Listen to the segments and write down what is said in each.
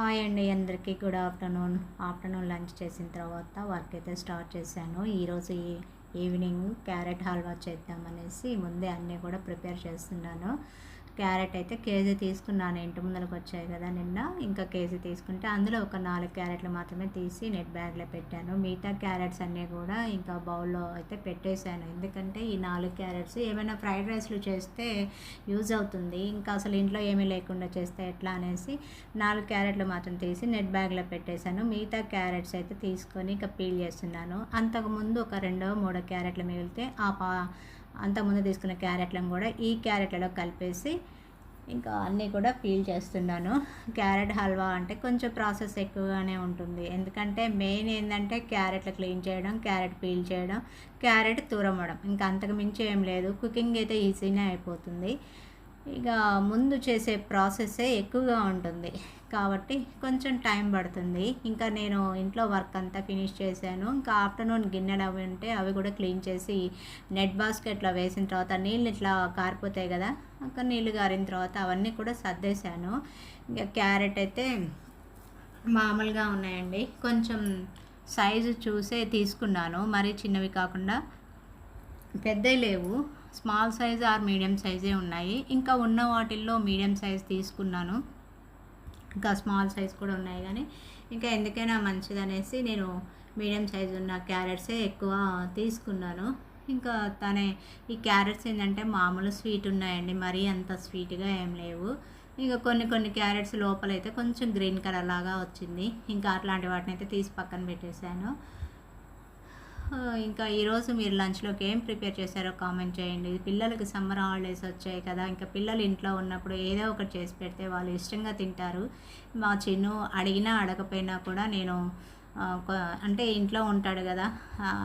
Hi అండి అందరికీ. Good afternoon. Afternoon lunch చేసిన తర్వాత వర్క్ అయితే స్టార్ట్ చేశాను. ఈరోజు ఈవినింగ్ క్యారెట్ హల్వా చేద్దామనేసి ముందే అన్నీ కూడా ప్రిపేర్ చేస్తున్నాను. క్యారెట్ అయితే కేజీ తీసుకున్నాను. ఇంటి ముందరకు వచ్చాయి కదా నిన్న. ఇంకా కేజీ తీసుకుంటే అందులో ఒక నాలుగు క్యారెట్లు మాత్రమే తీసి నెట్ బ్యాగ్లో పెట్టాను. మిగతా క్యారెట్స్ అన్నీ కూడా ఇంకా బౌల్లో అయితే పెట్టేశాను. ఎందుకంటే ఈ నాలుగు క్యారెట్స్ ఏమైనా ఫ్రైడ్ రైస్లు చేస్తే యూజ్ అవుతుంది. ఇంకా అసలు ఇంట్లో ఏమీ లేకుండా చేస్తే ఎట్లా అనేసి నాలుగు క్యారెట్లు మాత్రం తీసి నెట్ బ్యాగ్లో పెట్టేశాను. మిగతా క్యారెట్స్ అయితే తీసుకొని ఇంకా పీల్ చేస్తున్నాను. అంతకుముందు ఒక రెండో మూడో క్యారెట్లు మిగిలితే ఆ పా అంతకుముందు తీసుకున్న క్యారెట్లను కూడా ఈ క్యారెట్లలో కలిపేసి ఇంకా అన్నీ కూడా పీల్ చేస్తున్నాను. క్యారెట్ హల్వా అంటే కొంచెం ప్రాసెస్ ఎక్కువగానే ఉంటుంది. ఎందుకంటే మెయిన్ ఏంటంటే క్యారెట్లు క్లీన్ చేయడం క్యారెట్ పీల్ చేయడం క్యారెట్ తురమడం. ఇంకా అంతకు మించి ఏం లేదు. కుకింగ్ అయితే ఈజీనే అయిపోతుంది. ఇక ముందు చేసే ప్రాసెస్సే ఎక్కువగా ఉంటుంది. కాబట్టి కొంచెం టైం పడుతుంది. ఇంకా నేను ఇంట్లో వర్క్ అంతా ఫినిష్ చేశాను. ఇంకా ఆఫ్టర్నూన్ గిన్నెలు అవి ఉంటే అవి కూడా క్లీన్ చేసి నెట్ బాస్కెట్లో వేసిన తర్వాత నీళ్ళు ఇట్లా కారిపోతాయి కదా ఇంకా నీళ్ళు కారిన తర్వాత అవన్నీ కూడా సర్దేశాను. ఇంకా క్యారెట్ అయితే మామూలుగా ఉన్నాయండి. కొంచెం సైజు చూసే తీసుకున్నాను. మరీ చిన్నవి కాకుండా పెద్దవి లేవు. స్మాల్ సైజ్ ఆర్ మీడియం సైజే ఉన్నాయి. ఇంకా ఉన్న వాటిల్లో మీడియం సైజ్ తీసుకున్నాను. ఇంకా స్మాల్ సైజ్ కూడా ఉన్నాయి కానీ ఇంకా ఎందుకైనా మంచిదనేసి నేను మీడియం సైజ్ ఉన్న క్యారెట్సే ఎక్కువ తీసుకున్నాను. ఇంకా తనే ఈ క్యారెట్స్ ఏంటంటే మామూలు స్వీట్ ఉన్నాయండి మరీ అంత స్వీట్గా ఏం లేవు. ఇంకా కొన్ని కొన్ని క్యారెట్స్ లోపలైతే కొంచెం గ్రీన్ కలర్ లాగా వచ్చింది. ఇంకా అట్లాంటి వాటిని అయితే తీసి పక్కన పెట్టేశాను. ఇంకా ఈరోజు మీరు లంచ్లోకి ఏం ప్రిపేర్ చేశారో కామెంట్ చేయండి. పిల్లలకి సమ్మర్ హాలిడేస్ వచ్చాయి కదా ఇంకా పిల్లలు ఇంట్లో ఉన్నప్పుడు ఏదో ఒకటి చేసి పెడితే వాళ్ళు ఇష్టంగా తింటారు. మా చిన్ను అడిగినా అడగపోయినా కూడా నేను అంటే ఇంట్లో ఉంటాడు కదా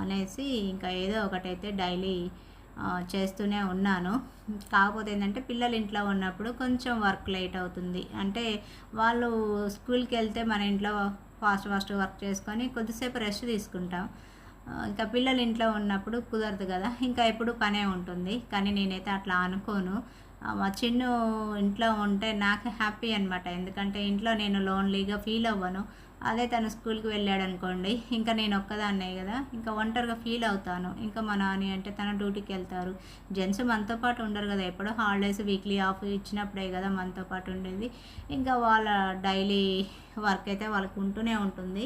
అనేసి ఇంకా ఏదో ఒకటైతే డైలీ చేస్తూనే ఉన్నాను. కాకపోతే ఏంటంటే పిల్లలు ఇంట్లో ఉన్నప్పుడు కొంచెం వర్క్ లేట్ అవుతుంది. అంటే వాళ్ళు స్కూల్కి వెళ్తే మన ఇంట్లో ఫాస్ట్ ఫాస్ట్ వర్క్ చేసుకొని కొద్దిసేపు రెస్ట్ తీసుకుంటాం. ఇంకా పిల్లలు ఇంట్లో ఉన్నప్పుడు కుదరదు కదా. ఇంకా ఎప్పుడు పనే ఉంటుంది. కానీ నేనైతే అట్లా అనుకోను. మా చిన్ను ఇంట్లో ఉంటే నాకు హ్యాపీ అనమాట ఎందుకంటే ఇంట్లో నేను లోన్లీగా ఫీల్ అవ్వను. అదే తను స్కూల్కి వెళ్ళాడు అనుకోండి. ఇంకా నేను ఒక్కదాన్నే కదా. ఇంకా ఒంటరిగా ఫీల్ అవుతాను. ఇంకా మా నాని అంటే తన డ్యూటీకి వెళ్తారు. జెంట్స్ మనతో పాటు ఉండరు కదా. ఎప్పుడో హాలిడేస్ వీక్లీ ఆఫ్ ఇచ్చినప్పుడే కదా మనతో పాటు ఉండేది. ఇంకా వాళ్ళ డైలీ వర్క్ అయితే వాళ్ళకు ఉంటూనే ఉంటుంది.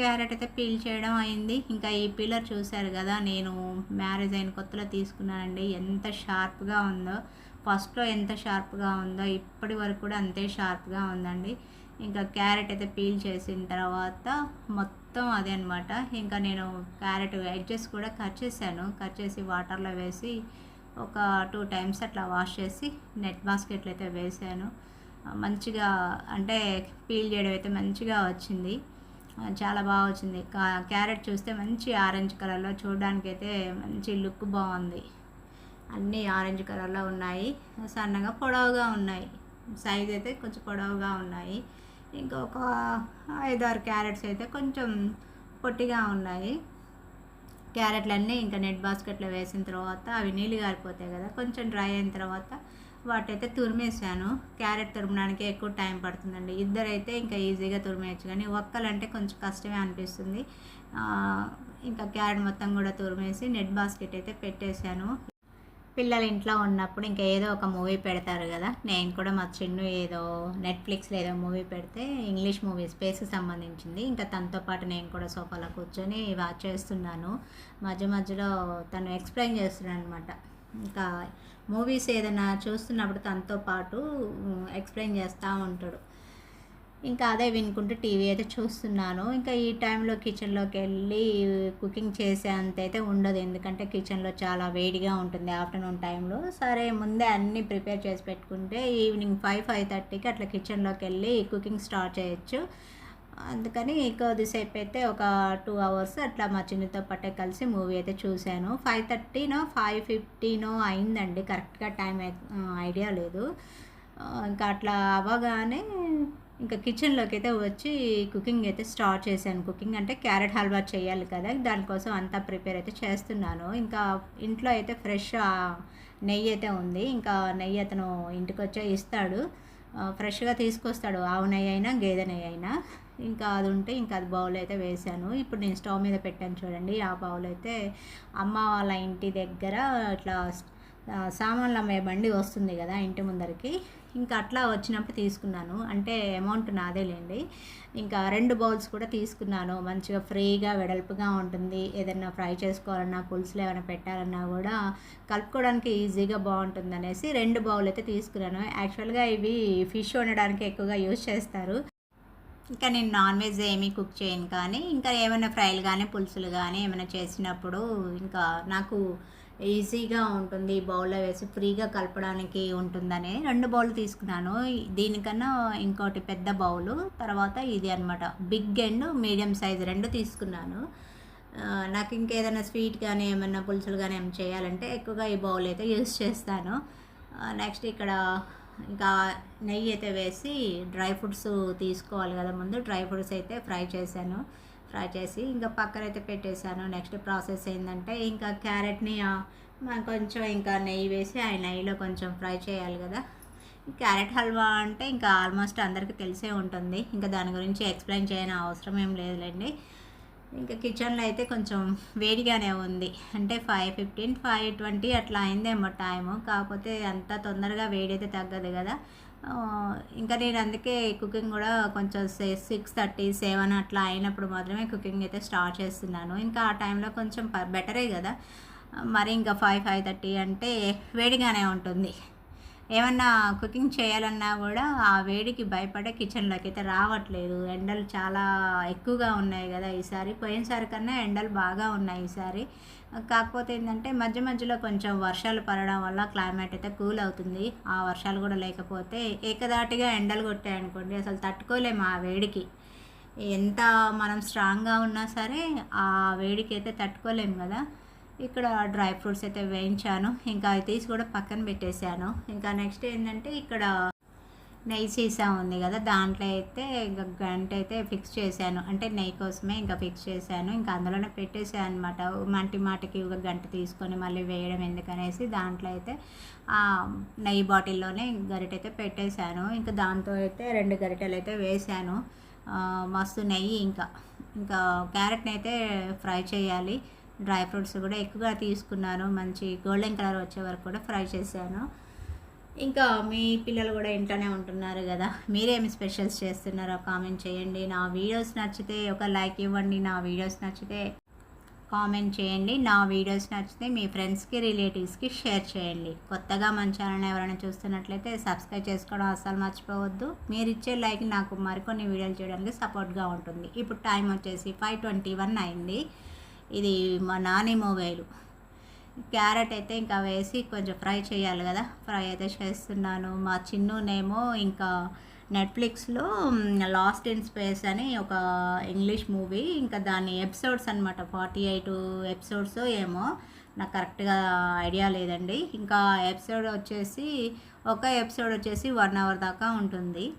క్యారెట్ అయితే పీల్ చేయడం అయింది. ఇంకా ఈ పిల్లర్ చూశారు కదా నేను మ్యారేజ్ అయిన కొత్తలో తీసుకున్నానండి. ఎంత షార్ప్గా ఉందో ఫస్ట్లో ఎంత షార్ప్గా ఉందో ఇప్పటి వరకు కూడా అంతే షార్ప్గా ఉందండి. ఇంకా క్యారెట్ అయితే పీల్ చేసిన తర్వాత మొత్తం అదే అనమాట ఇంకా నేను క్యారెట్ ఎడ్జెస్ కూడా కట్ చేశాను. కట్ చేసి వాటర్లో వేసి ఒక టూ టైమ్స్ అట్లా వాష్ చేసి నెట్ బాస్కెట్లో అయితే వేసాను. మంచిగా అంటే పీల్ చేయడం అయితే మంచిగా వచ్చింది. చాలా బాగా వచ్చింది క్యారెట్ చూస్తే మంచి ఆరెంజ్ కలర్లో చూడడానికి అయితే మంచి లుక్ బాగుంది అన్నీ ఆరెంజ్ కలర్లో ఉన్నాయి. సన్నగా పొడవుగా ఉన్నాయి. సైజ్ అయితే కొంచెం పొడవుగా ఉన్నాయి. ఇంకొక ఐదారు క్యారెట్స్ అయితే కొంచెం పొట్టిగా ఉన్నాయి. క్యారెట్లన్నీ ఇంకా నెట్ బాస్కెట్లో వేసిన తర్వాత అవి నీళ్ళు గారిపోతాయి కదా కొంచెం డ్రై అయిన తర్వాత వాటైతే తురిమేసాను. క్యారెట్ తురమడానికి ఎక్కువ టైం పడుతుందండి. ఇద్దరైతే ఇంకా ఈజీగా తురిమేయచ్చు. కానీ ఒక్కలంటే కొంచెం కష్టమే అనిపిస్తుంది. ఇంకా క్యారెట్ మొత్తం కూడా తురిమేసి నెట్ బాస్కెట్ అయితే పెట్టేశాను. పిల్లలు ఇంట్లో ఉన్నప్పుడు ఇంకా ఏదో ఒక మూవీ పెడతారు కదా. నేను కూడా మా చిన్ను ఏదో నెట్ఫ్లిక్స్లో ఏదో మూవీ పెడితే ఇంగ్లీష్ మూవీ స్పేస్కి సంబంధించింది. ఇంకా తనతో పాటు నేను కూడా సోఫాలో కూర్చొని వాచ్ చేస్తున్నాను. మధ్య మధ్యలో తను ఎక్స్ప్లెయిన్ చేస్తున్నాను అనమాట ఇంకా మూవీస్ ఏదైనా చూస్తున్నప్పుడు తనతో పాటు ఎక్స్ప్లెయిన్ చేస్తూ ఉంటాడు. ఇంకా అదే వినుకుంటూ టీవీ అయితే చూస్తున్నాను. ఇంకా ఈ టైంలో కిచెన్లోకి వెళ్ళి కుకింగ్ చేసేంత అయితే ఉండదు. ఎందుకంటే కిచెన్లో చాలా వేడిగా ఉంటుంది ఆఫ్టర్నూన్ టైంలో సరే ముందే అన్నీ ప్రిపేర్ చేసి పెట్టుకుంటే ఈవినింగ్ ఫైవ్ ఫైవ్ థర్టీకి అట్లా కిచెన్లోకి వెళ్ళి కుకింగ్ స్టార్ట్ చేయొచ్చు. అందుకని కొద్దిసేపు అయితే ఒక టూ అవర్స్ అట్లా మా చిన్నతో పాటే కలిసి మూవీ అయితే చూశాను. ఫైవ్ థర్టీనో ఫైవ్ ఫిఫ్టీనో అయిందండి. కరెక్ట్గా టైం ఐడియా లేదు. ఇంకా అట్లా అవ్వగానే ఇంకా కిచెన్లోకి అయితే వచ్చి కుకింగ్ అయితే స్టార్ట్ చేశాను. కుకింగ్ అంటే క్యారెట్ హల్వా చేయాలి కదా దానికోసం అంతా ప్రిపేర్ అయితే చేస్తున్నాను. ఇంకా ఇంట్లో అయితే ఫ్రెష్ నెయ్యి అయితే ఉంది. ఇంకా నెయ్యి అతను ఇంటికి వచ్చే ఇస్తాడు ఫ్రెష్గా తీసుకొస్తాడు. ఆవు నెయ్యి అయినా గేదె నెయ్యి అయినా. ఇంకా అది ఉంటే ఇంకా అది బౌల్ అయితే వేసాను. ఇప్పుడు నేను స్టవ్ మీద పెట్టాను చూడండి ఆ బౌల్ అయితే అమ్మ వాళ్ళ ఇంటి దగ్గర ఇట్లా సామాన్లు అమ్మే బండి వస్తుంది కదా ఇంటి ముందరికి. ఇంకా అట్లా వచ్చినప్పుడు తీసుకున్నాను. అంటే అమౌంట్ నాదేలేండి. ఇంకా రెండు బౌల్స్ కూడా తీసుకున్నాను. మంచిగా ఫ్రీగా వెడల్పుగా ఉంటుంది. ఏదైనా ఫ్రై చేసుకోవాలన్నా పులుసులు ఏమైనా పెట్టాలన్నా కూడా కలుపుకోవడానికి ఈజీగా బాగుంటుంది అనేసి రెండు బౌల్ అయితే తీసుకున్నాను. యాక్చువల్గా ఇవి ఫిష్ వండడానికి ఎక్కువగా యూజ్ చేస్తారు. ఇంకా నేను నాన్ వెజ్ ఏమీ కుక్ చేయను కానీ ఇంకా ఏమైనా ఫ్రైలు కానీ పులుసులు కానీ ఏమైనా చేసినప్పుడు ఇంకా నాకు ఈజీగా ఉంటుంది ఈ బౌల్లో వేసి ఫ్రీగా కలపడానికి ఉంటుందని రెండు బౌల్ తీసుకున్నాను. దీనికన్నా ఇంకోటి పెద్ద బౌలు తర్వాత ఇది అనమాట బిగ్ అండ్ మీడియం సైజ్ రెండు తీసుకున్నాను. నాకు ఇంకేదైనా స్వీట్ కానీ ఏమైనా పులుసులు కానీ ఏమైనా చేయాలంటే ఎక్కువగా ఈ బౌల్ అయితే యూస్ చేస్తాను నెక్స్ట్ ఇక్కడ ఇంకా నెయ్యి అయితే వేసి డ్రై ఫ్రూట్స్ తీసుకోవాలి కదా ముందు. డ్రై ఫ్రూట్స్ అయితే ఫ్రై చేశాను. ఫ్రై చేసి ఇంకా పక్కన అయితే పెట్టేశాను. నెక్స్ట్ ప్రాసెస్ ఏంటంటే ఇంకా క్యారెట్ని కొంచెం ఇంకా నెయ్యి వేసి ఆ నెయ్యిలో కొంచెం ఫ్రై చేయాలి కదా. క్యారెట్ హల్వా అంటే ఇంకా ఆల్మోస్ట్ అందరికీ తెలిసే ఉంటుంది. ఇంకా దాని గురించి ఎక్స్ప్లెయిన్ చేయని అవసరం ఏం లేదులేండి. ఇంకా కిచెన్లో అయితే కొంచెం వేడిగానే ఉంది. అంటే ఫైవ్ ఫిఫ్టీన్ ఫైవ్ ట్వంటీ అట్లా అయిందేమో టైము కాకపోతే అంత తొందరగా వేడి అయితే తగ్గదు కదా. ఇంకా నేను అందుకే కుకింగ్ కూడా కొంచెం సిక్స్ థర్టీ సెవెన్ అట్లా అయినప్పుడు మాత్రమే కుకింగ్ అయితే స్టార్ట్ చేస్తున్నాను. ఇంకా ఆ టైంలో కొంచెం బెటరే కదా. మరి ఇంకా ఫైవ్ ఫైవ్ థర్టీ అంటే వేడిగానే ఉంటుంది. ఏమన్నా కుకింగ్ చేయాలన్నా కూడా ఆ వేడికి భయపడే కిచెన్లోకి అయితే రావట్లేదు. ఎండలు చాలా ఎక్కువగా ఉన్నాయి కదా ఈసారి. పోయినసారి కన్నా ఎండలు బాగా ఉన్నాయి ఈసారి. కాకపోతే ఏంటంటే మధ్య మధ్యలో కొంచెం వర్షాలు పడడం వల్ల క్లైమేట్ అయితే కూల్ అవుతుంది. ఆ వర్షాలు కూడా లేకపోతే ఏకదాటిగా ఎండలు కొట్టాయనుకోండి. అసలు తట్టుకోలేము ఆ వేడికి. ఎంత మనం స్ట్రాంగ్గా ఉన్నా సరే ఆ వేడికి అయితే తట్టుకోలేము కదా. ఇక్కడ డ్రై ఫ్రూట్స్ అయితే వేయించాను. ఇంకా అవి తీసి కూడా పక్కన పెట్టేశాను. ఇంకా నెక్స్ట్ ఏంటంటే ఇక్కడ నెయ్యి సీసా ఉంది కదా దాంట్లో అయితే ఇంకా గంట అయితే ఫిక్స్ చేశాను. అంటే నెయ్యి కోసమే ఇంకా ఫిక్స్ చేశాను. ఇంకా అందులోనే పెట్టేసాను అనమాట మంటి మాటికి ఒక గంట తీసుకొని మళ్ళీ వేయడం ఎందుకనేసి దాంట్లో అయితే ఆ నెయ్యి బాటిల్లోనే గరిటె అయితే పెట్టేశాను. ఇంకా దాంతో అయితే రెండు గరిటెలు అయితే వేశాను. మస్తు నెయ్యి ఇంకా. ఇంకా క్యారెట్ని అయితే ఫ్రై చేయాలి. డ్రై ఫ్రూట్స్ కూడా ఎక్కువగా తీసుకున్నాను. మంచి గోల్డెన్ కలర్ వచ్చే వరకు కూడా ఫ్రై చేశాను. ఇంకా మీ పిల్లలు కూడా ఇంట్లోనే ఉంటున్నారు కదా. మీరేమి స్పెషల్స్ చేస్తున్నారో కామెంట్ చేయండి. నా వీడియోస్ నచ్చితే ఒక లైక్ ఇవ్వండి. నా వీడియోస్ నచ్చితే కామెంట్ చేయండి. నా వీడియోస్ నచ్చితే మీ ఫ్రెండ్స్కి రిలేటివ్స్కి షేర్ చేయండి. కొత్తగా మన ఛానల్ ఎవరైనా చూస్తున్నట్లయితే సబ్స్క్రైబ్ చేసుకోవడం అస్సలు మర్చిపోవద్దు. మీరు ఇచ్చే లైక్ నాకు మరికొన్ని వీడియోలు చేయడానికి సపోర్ట్గా ఉంటుంది. ఇప్పుడు టైం వచ్చేసి ఫైవ్ ట్వంటీ వన్ అయింది. ఇది మా నాని వేలు క్యారెట్ అయితే ఇంకా వేసి కొంచెం ఫ్రై చేయాలి కదా. ఫ్రై అయితే చేస్తున్నాను. మా చిన్నునేమో ఇంకా నెట్ఫ్లిక్స్లో లాస్ట్ ఇన్ స్పేస్ అని ఒక ఇంగ్లీష్ మూవీ ఇంకా దాని ఎపిసోడ్స్ అనమాట ఫార్టీ ఎయిట్ ఎపిసోడ్స్ ఏమో. నాకు కరెక్ట్గా ఐడియా లేదండి. ఇంకా ఎపిసోడ్ వచ్చేసి ఒక ఎపిసోడ్ వచ్చేసి వన్ అవర్ దాకా ఉంటుంది.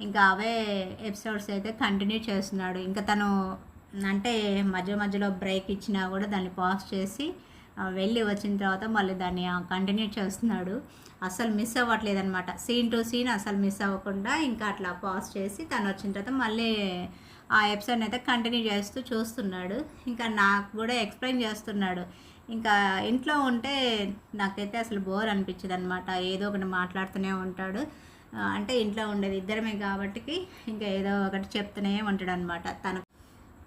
ఇంకా అవే ఎపిసోడ్స్ అయితే కంటిన్యూ చేస్తున్నాడు. ఇంకా తను అంటే మధ్య మధ్యలో బ్రేక్ ఇచ్చినా కూడా దాన్ని పాస్ చేసి వెళ్ళి వచ్చిన తర్వాత మళ్ళీ దాన్ని కంటిన్యూ చేస్తున్నాడు. అసలు మిస్ అవ్వట్లేదు అనమాట సీన్ టు సీన్ అసలు మిస్ అవ్వకుండా ఇంకా అట్లా పాస్ చేసి తను వచ్చిన తర్వాత మళ్ళీ ఆ ఎపిసోడ్ని అయితే కంటిన్యూ చేస్తూ చూస్తున్నాడు. ఇంకా నాకు కూడా ఎక్స్ప్లెయిన్ చేస్తున్నాడు. ఇంకా ఇంట్లో ఉంటే నాకైతే అసలు బోర్ అనిపించదు అనమాట ఏదో ఒకటి మాట్లాడుతూనే ఉంటాడు. అంటే ఇంట్లో ఉండేది ఇద్దరమే కాబట్టి ఇంకా ఏదో ఒకటి చెప్తూనే ఉంటాడు అనమాట తన.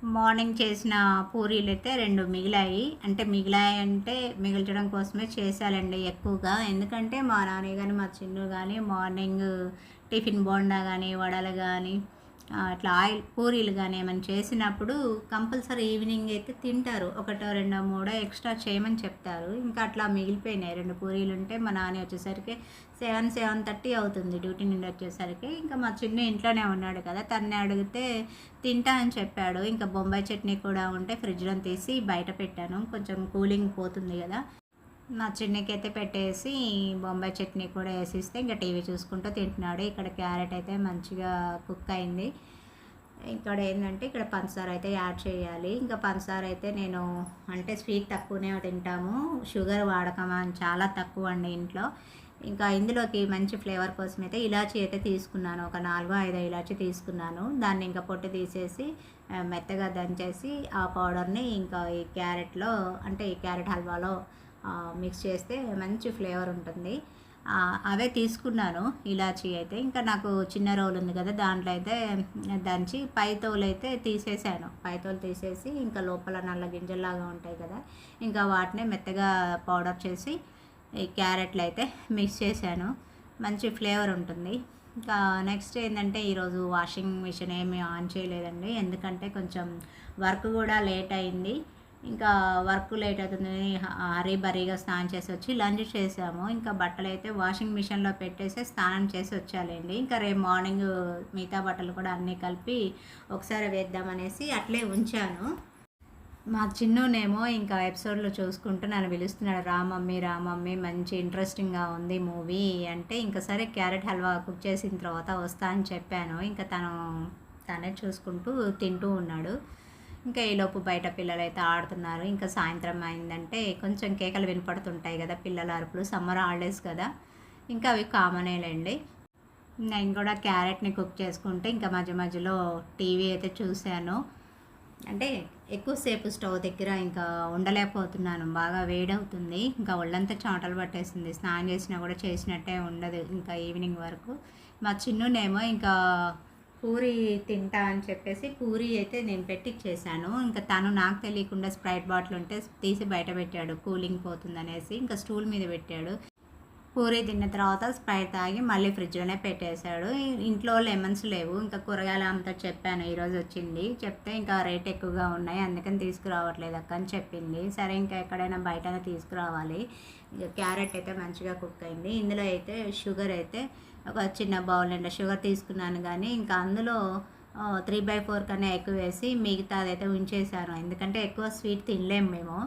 మార్నింగ్ చేసిన పూరీలు అయితే రెండు మిగిలాయి. అంటే మిగిలాయి అంటే మిగిల్చడం కోసమే చేశాలండి ఎక్కువగా. ఎందుకంటే మా నాన్న కానీ మా చిన్ను కానీ మార్నింగ్ టిఫిన్ బోండా కానీ వడలు కానీ ఇట్లా ఆయిల్ పూరీలు కానీ ఏమైనా చేసినప్పుడు కంపల్సరీ ఈవినింగ్ అయితే తింటారు. ఒకటో రెండో మూడో ఎక్స్ట్రా చేయమని చెప్తారు. ఇంకా అట్లా మిగిలిపోయినాయి. రెండు పూరీలు ఉంటే మా నాన్న వచ్చేసరికి సెవెన్ సెవెన్ థర్టీ అవుతుంది డ్యూటీ నుండి వచ్చేసరికి. ఇంకా మా చిన్న ఇంట్లోనే ఉన్నాడు కదా తన్ని అడిగితే తింటా అని చెప్పాడు. ఇంకా బొంబాయి చట్నీ కూడా ఉంటే ఫ్రిడ్జ్లో తీసి బయట పెట్టాను. కొంచెం కూలింగ్ పోతుంది కదా. మా చిన్నకి అయితే పెట్టేసి బొంబాయి చట్నీ కూడా వేసిస్తే ఇంకా టీవీ చూసుకుంటూ తింటున్నాడు. ఇక్కడ క్యారెట్ అయితే మంచిగా కుక్ అయింది. ఇక్కడ ఏంటంటే ఇక్కడ పంచదార అయితే యాడ్ చేయాలి. ఇంకా పంచదార అయితే నేను అంటే స్వీట్ తక్కువనే తింటాము. షుగర్ వాడకం అని చాలా తక్కువ అండి ఇంట్లో. ఇంకా ఇందులోకి మంచి ఫ్లేవర్ కోసం అయితే ఇలాచీ అయితే తీసుకున్నాను. ఒక నాలుగో ఐదో ఇలాచీ తీసుకున్నాను. దాన్ని ఇంకా పొట్టు తీసేసి మెత్తగా దంచేసి ఆ పౌడర్ని ఇంకా ఈ క్యారెట్లో అంటే ఈ క్యారెట్ హల్వాలో మిక్స్ చేస్తే మంచి ఫ్లేవర్ ఉంటుంది. అవే తీసుకున్నాను ఇలాచీ అయితే. ఇంకా నాకు చిన్న రోల్ ఉంది కదా దాంట్లో అయితే దంచి పై తోలు అయితే తీసేసాను. పై తోలు తీసేసి ఇంకా లోపల నల్ల గింజల్లాగా ఉంటాయి కదా ఇంకా వాటిని మెత్తగా పౌడర్ చేసి ఈ క్యారెట్లు అయితే మిక్స్ చేశాను. మంచి ఫ్లేవర్ ఉంటుంది. ఇంకా నెక్స్ట్ ఏంటంటే ఈరోజు వాషింగ్ మిషన్ ఏమీ ఆన్ చేయలేదండి. ఎందుకంటే కొంచెం వర్క్ కూడా లేట్ అయింది. ఇంకా వర్క్ లేట్ అవుతుందని హరీ బరీగా స్నానం చేసి వచ్చి లంచ్ చేసాము. ఇంకా బట్టలు అయితే వాషింగ్ మిషన్లో పెట్టేసి స్నానం చేసి వచ్చాలండి. ఇంకా రేపు మార్నింగ్ మిగతా బట్టలు కూడా అన్నీ కలిపి ఒకసారి వేద్దామనేసి అట్లే ఉంచాను. మా చిన్నునేమో ఇంకా ఎపిసోడ్లో చూసుకుంటూ నన్ను పిలుస్తున్నాడు రామమ్మీ రామమ్మీ మంచి ఇంట్రెస్టింగ్గా ఉంది మూవీ అంటే ఇంకా సరే క్యారెట్ హల్వా కుక్ చేసిన తర్వాత వస్తా అని చెప్పాను. ఇంకా తను తనే చూసుకుంటూ తింటూ ఉన్నాడు. ఇంకా ఈలోపు బయట పిల్లలు అయితే ఆడుతున్నారు. ఇంకా సాయంత్రం అయిందంటే కొంచెం కేకలు వినపడుతుంటాయి కదా పిల్లల అరుపులు. సమ్మర్ హాలిడేస్ కదా. ఇంకా అవి కామనేలేండి. నేను కూడా క్యారెట్ని కుక్ చేసుకుంటే ఇంకా మధ్య మధ్యలో టీవీ అయితే చూశాను. అంటే ఎక్కువసేపు స్టవ్ దగ్గర ఇంకా ఉండలేకపోతున్నాను. బాగా వేడవుతుంది. ఇంకా ఒళ్ళంతా చాటలు పట్టేసింది. స్నానం చేసినా కూడా చేసినట్టే ఉండదు ఇంకా ఈవినింగ్ వరకు. మా చిన్నునేమో ఇంకా పూరి తింటా అని చెప్పేసి పూరి అయితే నేను పెట్టి చేశాను ఇంకా తను నాకు తెలియకుండా స్ప్రైట్ బాటిల్ ఉంటే తీసి బయట పెట్టాడు కూలింగ్ పోతుందనేసి ఇంకా స్టూల్ మీద పెట్టాడు. పూరి తిన్న తర్వాత స్ప్రైట్ తాగి మళ్ళీ ఫ్రిడ్జ్లోనే పెట్టేశాడు. ఇంట్లో లెమన్స్ లేవు ఇంకా కూరగాయలు అంతా చెప్పాను ఈరోజు వచ్చింది. చెప్తే ఇంకా రేట్ ఎక్కువగా ఉన్నాయి అందుకని తీసుకురావట్లేదు అక్క అని చెప్పింది. సరే ఇంకా ఎక్కడైనా బయటనే తీసుకురావాలి. క్యారెట్ అయితే మంచిగా కుక్ అయింది. ఇందులో అయితే షుగర్ అయితే ఒక చిన్న బౌల్ నిండా షుగర్ తీసుకున్నాను కానీ ఇంకా అందులో త్రీ బై ఫోర్ కన్నా ఎక్కువ వేసి మిగతాదైతే అయితే ఉంచేసాను. ఎందుకంటే ఎక్కువ స్వీట్ తినలేము మేము.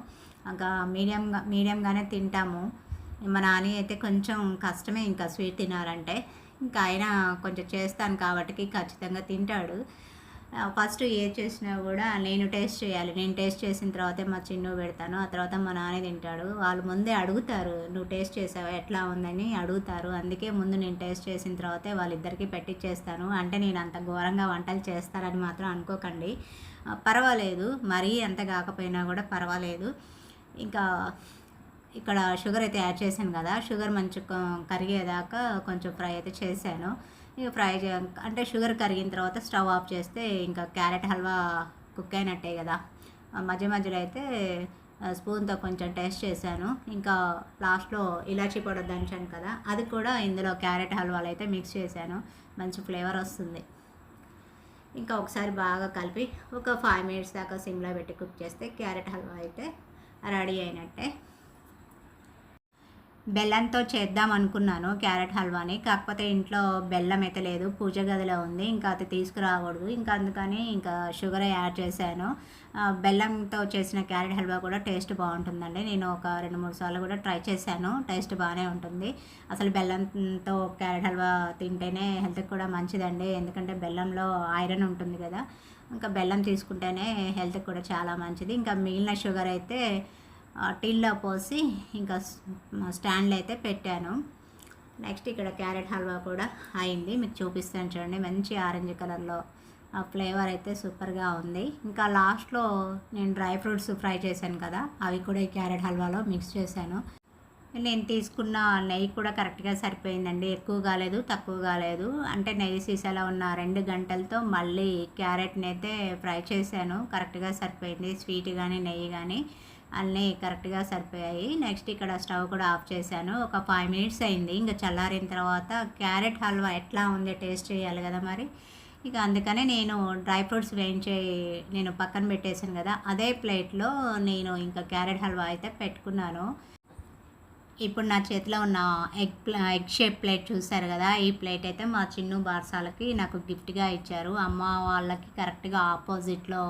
ఇంకా మీడియంగా మీడియంగానే తింటాము. మా నాని అయితే కొంచెం కష్టమే ఇంకా స్వీట్ తినాలంటే. ఇంకా ఆయన కొంచెం చేస్తాను కాబట్టి ఖచ్చితంగా తింటాడు. ఫస్ట్ ఏది చేసినా కూడా నేను టేస్ట్ చేయాలి. నేను టేస్ట్ చేసిన తర్వాతే మా చిన్ను పెడతాను. ఆ తర్వాత మా నాన్న తింటాడు. వాళ్ళు ముందే అడుగుతారు నువ్వు టేస్ట్ చేసావా? ఎట్లా ఉందని అడుగుతారు. అందుకే ముందు నేను టేస్ట్ చేసిన తర్వాతే వాళ్ళిద్దరికీ పెట్టిచ్చేస్తాను. అంటే నేను అంత ఘోరంగా వంటలు చేస్తారని మాత్రం అనుకోకండి. పర్వాలేదు. మరీ అంత కాకపోయినా కూడా పర్వాలేదు. ఇంకా ఇక్కడ షుగర్ అయితే యాడ్ చేశాను కదా. షుగర్ మంచి కరిగేదాకా కొంచెం ఫ్రై అయితే చేశాను. ఇక ఫ్రై చే అంటే షుగర్ కరిగిన తర్వాత స్టవ్ ఆఫ్ చేస్తే ఇంకా క్యారెట్ హల్వా కుక్ అయినట్టే కదా. మధ్య మధ్యలో అయితే స్పూన్తో కొంచెం టేస్ట్ చేశాను. ఇంకా లాస్ట్లో ఇలాచీ పౌడర్ దంచాను కదా అది కూడా ఇందులో క్యారెట్ హల్వాలు అయితే మిక్స్ చేశాను. మంచి ఫ్లేవర్ వస్తుంది. ఇంకా ఒకసారి బాగా కలిపి ఒక ఫైవ్ మినిట్స్ దాకా సిమ్లో పెట్టి కుక్ చేస్తే క్యారెట్ హల్వా అయితే రెడీ అయినట్టే. బెల్లంతో చేద్దాం అనుకున్నాను క్యారెట్ హల్వాని. కాకపోతే ఇంట్లో బెల్లం అయితే లేదు పూజ గదిలో ఉంది. ఇంకా అది తీసుకురాకూడదు. ఇంకా అందుకని ఇంకా షుగర్ యాడ్ చేశాను. బెల్లంతో చేసిన క్యారెట్ హల్వా కూడా టేస్ట్ బాగుంటుందండి. నేను ఒక రెండు మూడు సార్లు కూడా ట్రై చేశాను. టేస్ట్ బాగానే ఉంటుంది. అసలు బెల్లంతో క్యారెట్ హల్వా తింటేనే హెల్త్కి కూడా మంచిదండి. ఎందుకంటే బెల్లంలో ఐరన్ ఉంటుంది కదా. ఇంకా బెల్లం తీసుకుంటేనే హెల్త్కి కూడా చాలా మంచిది. ఇంకా మిగిలిన షుగర్ అయితే టిల్లో పోసి ఇంకా స్టాండ్లు స్టాండ్లో అయితే పెట్టాను. నెక్స్ట్ ఇక్కడ క్యారెట్ హల్వా కూడా అయింది. మీకు చూపిస్తాను చూడండి. మంచి ఆరెంజ్ కలర్లో ఆ ఫ్లేవర్ అయితే సూపర్గా ఉంది. ఇంకా లాస్ట్లో నేను డ్రై ఫ్రూట్స్ ఫ్రై చేశాను కదా అవి కూడా ఈ క్యారెట్ హల్వాలో మిక్స్ చేశాను. నేను తీసుకున్న నెయ్యి కూడా కరెక్ట్గా సరిపోయిందండి. ఎక్కువ కాలేదు తక్కువ కాలేదు. అంటే నెయ్యి సీసాలో ఉన్న రెండు గంటలతో మళ్ళీ క్యారెట్ని అయితే ఫ్రై చేశాను. కరెక్ట్గా సరిపోయింది. స్వీట్ కానీ నెయ్యి కానీ అన్నీ కరెక్ట్గా సరిపోయాయి. నెక్స్ట్ ఇక్కడ స్టవ్ కూడా ఆఫ్ చేశాను. ఒక ఫైవ్ మినిట్స్ అయింది. ఇంకా చల్లారిన తర్వాత క్యారెట్ హల్వా ఎట్లా ఉంది టేస్ట్ చేయాలి కదా మరి? ఇక అందుకనే నేను డ్రై ఫ్రూట్స్ వేయించే నేను పక్కన పెట్టేశాను కదా. అదే ప్లేట్లో నేను ఇంకా క్యారెట్ హల్వా అయితే పెట్టుకున్నాను. ఇప్పుడు నా చేతిలో ఉన్న ఎగ్ ప్లా ఎగ్ షేప్ ప్లేట్ చూసారు కదా? ఈ ప్లేట్ అయితే మా చిన్ను బార్సాలకి నాకు గిఫ్ట్గా ఇచ్చారు. అమ్మ వాళ్ళకి కరెక్ట్గా ఆపోజిట్లో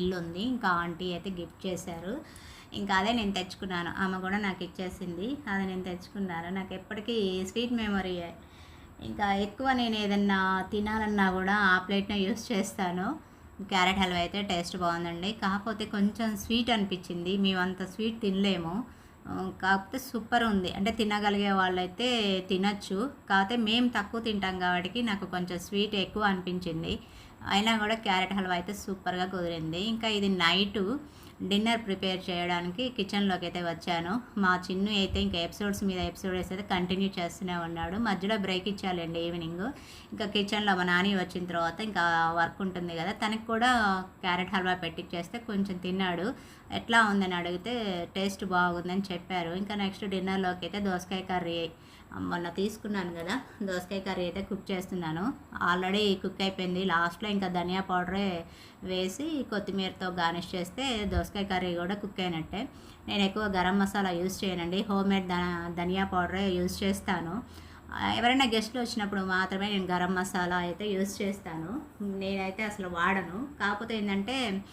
ఇల్లు ఉంది ఇంకా ఆంటీ అయితే గిఫ్ట్ చేశారు. ఇంకా అదే నేను తెచ్చుకున్నాను. ఆమె కూడా నాకు ఇచ్చేసింది. అది నేను తెచ్చుకున్నాను. నాకు ఎప్పటికీ స్వీట్ మెమొరీ ఇంకా ఎక్కువ నేను ఏదన్నా తినాలన్నా కూడా ఆ ప్లేట్నే యూస్ చేస్తాను. క్యారెట్ హల్వా అయితే టేస్ట్ బాగుందండి. కాకపోతే కొంచెం స్వీట్ అనిపించింది. మేమంత స్వీట్ తినలేము. కాకపోతే సూపర్ ఉంది. అంటే తినగలిగే వాళ్ళైతే తినచ్చు. కాకపోతే మేము తక్కువ తింటాం కాబట్టి నాకు కొంచెం స్వీట్ ఎక్కువ అనిపించింది. అయినా కూడా క్యారెట్ హల్వా అయితే సూపర్గా కుదిరింది. ఇంకా ఇది నైటు డిన్నర్ ప్రిపేర్ చేయడానికి కిచెన్లోకి అయితే వచ్చాను. మా చిన్ను అయితే ఇంకా ఎపిసోడ్స్ మీద ఎపిసోడ్స్ అయితే కంటిన్యూ చేస్తూనే ఉన్నాడు. మధ్యలో బ్రేక్ ఇచ్చాలండి ఈవినింగ్. ఇంకా కిచెన్లో మా నాని వచ్చిన తర్వాత ఇంకా వర్క్ ఉంటుంది కదా తనకి కూడా క్యారెట్ హల్వా పెట్టిచ్చేస్తే కొంచెం తిన్నాడు. ఎట్లా ఉందని అడిగితే టేస్ట్ బాగుందని చెప్పారు. ఇంకా నెక్స్ట్ డిన్నర్లోకి అయితే దోసకాయ కర్రీ మొన్న తీసుకున్నాను కదా దోసకాయ కర్రీ అయితే కుక్ చేస్తున్నాను. ఆల్రెడీ కుక్ అయిపోయింది. లాస్ట్లో ఇంకా ధనియా పౌడరే వేసి కొత్తిమీరతో గార్నిష్ చేస్తే దోసకాయ కర్రీ కూడా కుక్ అయినట్టే. నేను ఎక్కువ గరం మసాలా యూజ్ చేయనండి. హోమ్ మేడ్ ధనియా పౌడరే యూజ్ చేస్తాను. ఎవరైనా గెస్ట్లు వచ్చినప్పుడు మాత్రమే నేను గరం మసాలా అయితే యూజ్ చేస్తాను. నేనైతే అసలు వాడను. కాకపోతే ఏంటంటే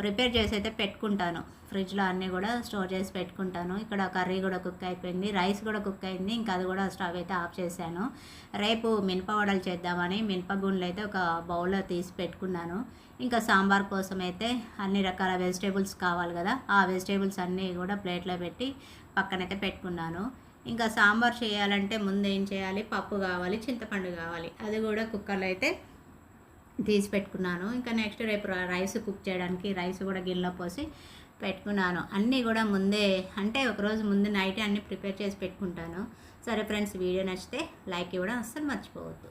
ప్రిపేర్ చేసి అయితే పెట్టుకుంటాను. ఫ్రిడ్జ్లో అన్నీ కూడా స్టోర్ చేసి పెట్టుకుంటాను. ఇక్కడ కర్రీ కూడా కుక్ అయిపోయింది. రైస్ కూడా కుక్ అయింది. ఇంకా అది కూడా స్టవ్ అయితే ఆఫ్ చేశాను. రేపు మినప వడలు చేద్దామని మినపగుండ్లు అయితే ఒక బౌల్లో తీసి పెట్టుకున్నాను. ఇంకా సాంబార్ కోసం అయితే అన్ని రకాల వెజిటేబుల్స్ కావాలి కదా. ఆ వెజిటేబుల్స్ అన్నీ కూడా ప్లేట్లో పెట్టి పక్కనైతే పెట్టుకున్నాను. ఇంకా సాంబార్ చేయాలంటే ముందు ఏం చేయాలి? పప్పు కావాలి చింతపండు కావాలి. అది కూడా కుక్కర్లో అయితే తీసి పెట్టుకున్నాను. ఇంకా నెక్స్ట్ రేపు రైస్ కుక్ చేయడానికి రైస్ కూడా గిన్నెలో పోసి పెట్టుకున్నాను. అన్నీ కూడా ముందే అంటే ఒకరోజు ముందు నైట్ అన్నీ ప్రిపేర్ చేసి పెట్టుకుంటాను. సరే ఫ్రెండ్స్ వీడియో నచ్చితే లైక్ ఇవ్వడం అస్సలు మర్చిపోవద్దు.